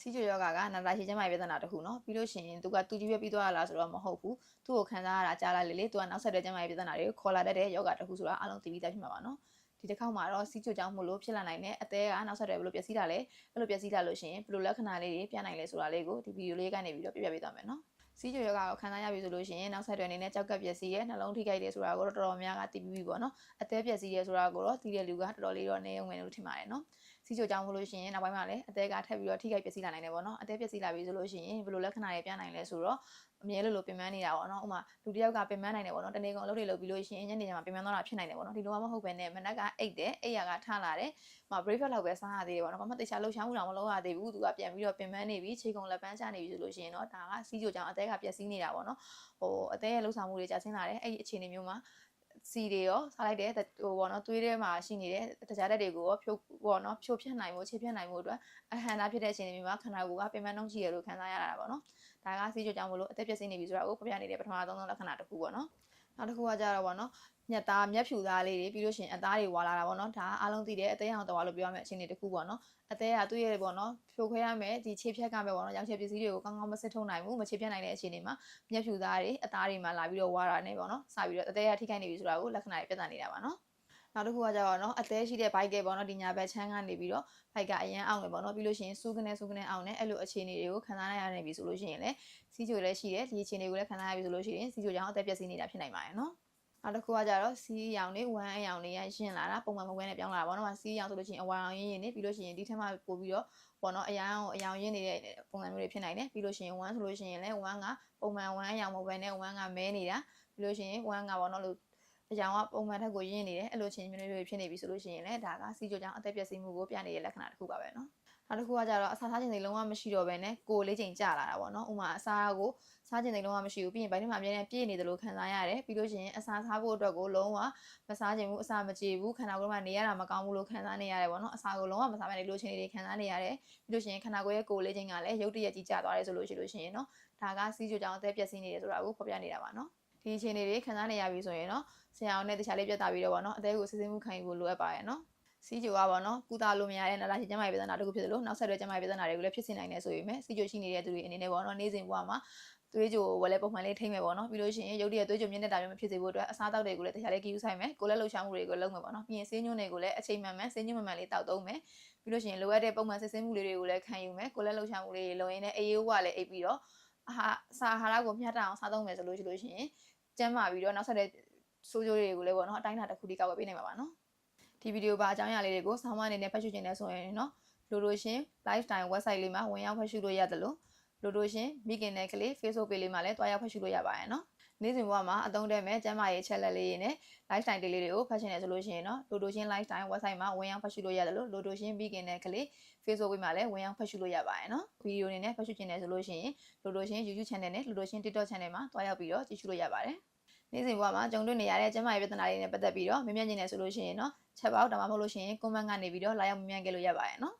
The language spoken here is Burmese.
စီချိုယောဂကနာတာရှိချမ်းမိုင်ပြဿနာတစ်ခုနော်ပြီးလို့ရှိရင်သူကသူကြီးပဲပြီးသွားရလားဆိုတော့မဟုတ်ဘူးသူ့ကိုခံစားရတာကြားလိုက်လေလေသူကနောက်ဆက်တွဲချမ်းမိုင်ပြဿနာတွေကိုခေါ်လာတတ်တဲ့ယောဂတစ်ခုဆိုတာအလုံးသိပြီးသားဖြစ်မှာပါနော်ဒီတစ်ခေါက်မှာတော့စီချိုကြောင့်မလို့ဖြစ်လာနိုင်တဲ့အသေးကနောက်ဆက်တွဲဘယ်လိုပျက်စီးတာလဲဘယ်လိုပျက်စီးလာလို့ရှိရင်ဘယ်လိုလက္ခဏာလေးတွေပြနိုင်လဲဆိုတာလေးကိုဒီဗီဒီယိုလေးကနေပြီးတော့ပြပြပေးသွားမယ်နော် စီးကျိုယောဂကိုခံစားရပြီဆိုလို့ရှိရင်နောက်ဆက်တွဲအနေနဲ့ကြောက်ကပ်ပျက်စီးရဲ့နှလုံးထိခိုက်တယ်ဆိုတာကိုတော့တော်တော်များများကသိပြီးပြီပေါ့နော်အသေးပျက်စီးရဲဆိုတာကိုတော့သိတဲ့လူကတော်တော်လေးတော့နေုံဝင်လို့ထင်ပါတယ်နော်စီးကျိုကြောင့်မလို့ရှိရင်နောက်ပိုင်းမှာလည်းအသေးကထပ်ပြီးတော့ထိခိုက်ပျက်စီးလာနိုင်တယ်ပေါ့နော်အသေးပျက်စီးလာပြီဆိုလို့ရှိရင်ဘယ်လိုလက္ခဏာတွေပြနိုင်လဲဆိုတော့ အမြဲလိုလိုပင်ပန်းနေတာပေါ့နော်ဥမာလူတစ်ယောက်ကပင်ပန်းနိုင်တယ်ပေါ့နော်တနေ့ကုန်အလုပ်တွေလုပ်ပြီးလို့ရှိရင်ညနေကျမှပင်ပန်းသွားတာဖြစ်နိုင်တယ်ပေါ့နော်ဒီလိုမှမဟုတ်ဘဲနဲ့မနက်ကအိတ်တယ်အိတ်ရကထလာတယ်မ breakfast လောက်ပဲစားရသေးတယ်ပေါ့နော်ဘာမှတေချာလှုပ်ရှားမှုတော့မလုပ်ရသေးဘူးသူကပြန်ပြီးတော့ပင်ပန်းနေပြီခြေကုန်လက်ပန်းချနေပြီဆိုလို့ရှိရင်တော့ဒါကစီးကြိုကြောင့်အသေးကပျက်စီးနေတာပေါ့နော်ဟိုအသေးရဲ့လှုပ်ဆောင်မှုတွေကြာဆင်းလာတယ်အဲ့ဒီအခြေအနေမျိုးမှာ စီတွေရောစားလိုက်တဲ့ဟိုပေါ့နော်သွေးထဲမှာရှိနေတဲ့တခြားတက်တွေကိုရောဖြိုးပေါ့နော်ဖြိုးဖြတ်နိုင်မှုခြေဖြတ်နိုင်မှုအတွက်အဟန္တာဖြစ်တဲ့အခြေအနေမျိုးမှာခန္ဓာကိုယ်ကပင်ပန်းနှုံးရှိရလို့ခံစားရတာပေါ့နော်ဒါကစီးကြိုကြောင့်မလို့အသက်ပြည့်စည်နေပြီဆိုတာကိုဖော်ပြနေတဲ့ပထမဆုံးသောလက္ခဏာတစ်ခုပေါ့နော် နောက်တစ်ခုကကြတော့ပေါ့နော်ညက်သားမျက်ဖြူသားလေးတွေပြီးလို့ရှိရင်အသားတွေဝါလာတာပေါ့နော်ဒါအားလုံးသိတဲ့အသေးအောင်တော်လို့ပြောရမယ့်အခြေအနေတစ်ခုပေါ့နော်အသေးကသူ့ရဲ့ပေါ့နော်ဖြိုခွဲရမယ်ဒီခြေဖြတ်ကမယ်ပေါ့နော်ရောင်ချယ်ပစ္စည်းတွေကိုကောင်းကောင်းမစစ်ထုံနိုင်ဘူးမခြေဖြတ်နိုင်တဲ့အခြေအနေမှာမျက်ဖြူသားတွေအသားတွေမှာလာပြီးတော့ဝါတာနေပေါ့နော်စပြီးတော့အသေးကထိခိုက်နေပြီဆိုတာကိုလက္ခဏာတွေပြသနေတာပါနော် နောက်တစ်ခုကကြတော့နော်အသေးရှိတဲ့ဘိုက်ကပေါ့နော်ဒီညာဘက်ချမ်းကနေပြီးတော့ဘိုက်ကအရန်အောင်တယ်ပေါ့နော်ပြီးလို့ရှိရင်စူးကနေစူးကနေအောင်တယ်အဲ့လိုအခြေအနေတွေကိုခံစားရနိုင်ပြီဆိုလို့ရှိရင်လည်းစီးချိုလည်းရှိတယ်ဒီအခြေအနေကိုလည်းခံစားရပြီဆိုလို့ရှိရင်စီးချိုကြောင့်အသက်ပြည့်စည်နေတာဖြစ်နိုင်ပါတယ်နော်နောက်တစ်ခုကကြတော့စီးရောင်လေးဝမ်းအရောင်လေးရရှင်းလာတာပုံမှန်မကွဲနဲ့ပြောင်းလာတာပေါ့နော်။စီးရောင်ဆိုလို့ရှိရင်အဝါရောင်ရင်းရင်းနေပြီးလို့ရှိရင်ဒီထက်မှပို့ပြီးတော့ပေါ့နော်အရောင်အရောင်ရင်းနေတဲ့ပုံစံမျိုးတွေဖြစ်နိုင်တယ်။ပြီးလို့ရှိရင်ဝမ်းဆိုလို့ရှိရင်လည်းဝမ်းကပုံမှန်ဝမ်းအရောင်မဟုတ်ဘဲနဲ့ဝမ်းကမဲနေတာပြီးလို့ရှိရင်ဝမ်းကပေါ့နော်လို့ အရောင်ကပုံမှန်ထက်ကိုရင်းနေတယ်အဲ့လိုချင်းမျိုးတွေဖြစ်နေပြီဆိုလို့ရှိရင်လည်းဒါကစီးကြိုကြောင့်အသက်ပြည့်စည်မှုကိုပြနေတဲ့လက္ခဏာတစ်ခုပါပဲနော်။နောက်တစ်ခုကကြတော့အစာစားခြင်းတွေလုံးဝမရှိတော့ဘဲနဲ့ကိုယ်လေးချိန်ကျလာတာပေါ့နော်ဥမာအစာကိုစားခြင်းတွေလုံးဝမရှိဘူးပြီးရင်ဘိုင်းထဲမှာအမြဲတမ်းပြည့်နေတယ်လို့ခံစားရတယ်ပြီးလို့ရှိရင်အစာစားဖို့အတွက်ကိုလုံးဝမစားခြင်းဘူးအစာမကြေဘူးခန္ဓာကိုယ်မှာနေရတာမကောင်းဘူးလို့ခံစားနေရတယ်ပေါ့နော်အစာကိုလုံးဝမစားဘဲနေလို့ချင်းတွေခံစားနေရတယ်ပြီးလို့ရှိရင်ခန္ဓာကိုယ်ရဲ့ကိုယ်လေးချိန်ကလည်းရုပ်တရက်ကြီးကျသွားတယ်ဆိုလို့ရှိလို့ရှိရင်နော်ဒါကစီးကြိုကြောင့်အသက်ပြည့်စည်နေတယ်ဆိုတာကိုဖော်ပြနေတာပါနော် ဒီအခြေအနေတွေခံစားနေရပြီဆိုရင်တော့ဆရာအောင်နဲ့တခြားလေးပြတ်တာပြီးတော့ပေါ့နော်အသေးကိုစစ်ဆေးမှုခံယူဖို့လိုအပ်ပါရဲ့နော်စီဂျိုကပေါ့နော်ကုသလို့မရတဲ့နာလာရှိကျန်းမာရေးပြဿနာတစ်ခုဖြစ်တယ်လို့နောက်ဆက်တွဲကျန်းမာရေးပြဿနာတွေကိုလည်းဖြစ်စေနိုင်တယ်ဆိုပေမဲ့စီဂျိုရှိနေတဲ့သူတွေအနေနဲ့ပေါ့နော်နေ့စဉ်ဘဝမှာသွေးကြိုဝယ်လဲပုံမှန်လေးထိမ့်မယ်ပေါ့နော်ပြီးလို့ရှိရင်ရုပ်တရက်သွေးကြိုမြင့်တက်တာမျိုးမဖြစ်စေဖို့အတွက်အစားအသောက်တွေကိုလည်းတရားလေးကြည့်ယူဆိုင်မယ်ကိုလည်းလှုပ်ရှားမှုတွေကိုလုပ်မယ်ပေါ့နော်ပြီးရင်ဆေးညွှန်းတွေကိုလည်းအချိန်မှန်မှန်ဆေးညွှန်းမှန်မှန်လေးတောက်သုံးမယ်ပြီးလို့ရှိရင်လိုအပ်တဲ့ပုံမှန်စစ်ဆေးမှုလေးတွေကိုလည်းခံယူမယ်ကိုလည်းလှုပ်ရှားမှုလေးတွေလုပ်ရင်းနဲ့အေးရိုးကလည်းအိပ်ပြီးတော့အာ ဟာစာဟာရကိုမျှတအောင်စားသုံးမယ်ဆိုလို့ရှိလို့ရှိရင်ကျန်းမာပြီးတော့နောက်ဆက်တဲ့ဆိုးကျိုးတွေကိုလည်းပေါ့နော်အတိုင်းအတာတစ်ခုတည်းကောက်ွယ်ပေးနိုင်မှာပါနော်ဒီဗီဒီယိုပါအကြောင်းအရာလေးတွေကိုဆောင်းမအနေနဲ့ဖတ်ရှုခြင်းနဲ့ဆိုရင်နော်လိုလိုရှင် lifestyle website လေးမှာဝင်ရောက်ဖတ်ရှုလို့ရတယ်လို့လိုလိုရှင်မိခင်နဲ့ကလေး Facebook page လေးမှာလည်းတွားရောက်ဖတ်ရှုလို့ရပါတယ်နော် နေ့စဉ်ဘဝမှာအသုံးတဲ့မဲ့ကျန်းမာရေးချက်လက်လေးတွေနဲ့ lifestyle လေးတွေကိုဖတ်ရှင်းနေဆိုလို့ရှိရင်နော်လိုလိုရှင် lifestyle website မှာဝင်ရောက်ဖတ်ရှုလို့ရတယ်လို့လိုလိုရှင်မိခင်နဲ့ကလေး Facebook page မှာလည်းဝင်ရောက်ဖတ်ရှုလို့ရပါတယ်နော်ဗီဒီယိုအနေနဲ့ဖတ်ရှုခြင်းနဲ့ဆိုလို့ရှိရင်လိုလိုရှင် YouTube channel နဲ့လိုလိုရှင် TikTok channel မှာတွားရောက်ပြီးတော့ကြည့်ရှုလို့ရပါတယ်နေ့စဉ်ဘဝမှာကြုံတွေ့နေရတဲ့ကျန်းမာရေးပြဿနာတွေနဲ့ပတ်သက်ပြီးတော့မြင်မြင်နေတယ်ဆိုလို့ရှိရင်တော့ချက်ပေါက်ဒါမှမဟုတ်လို့ရှိရင် comment ကနေပြီးတော့လာရောက်မြင်မြန်ခဲ့လို့ရပါတယ်နော်